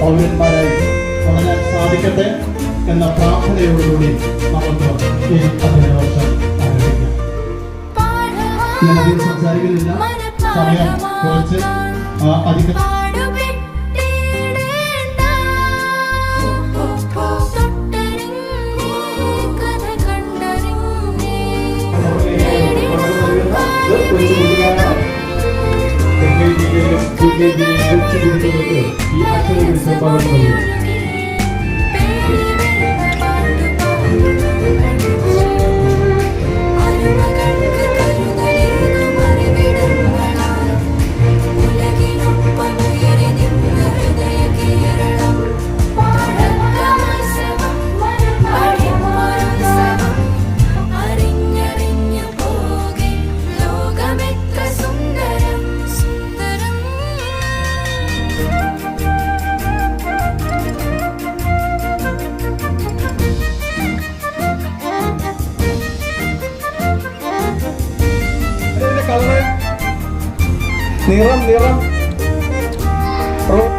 സൗമ്യന്മാരായി തുടങ്ങാൻ സാധിക്കട്ടെ എന്ന പ്രാർത്ഥനയോടുകൂടി നമുക്ക് ഈ അധ്യയന വർഷം ആരംഭിക്കാം. ഞാൻ അധികം സംസാരിക്കുന്നില്ല. സമയം കുറച്ച്. അധികം. Thank you. Thank you. Niram, niram. Perut.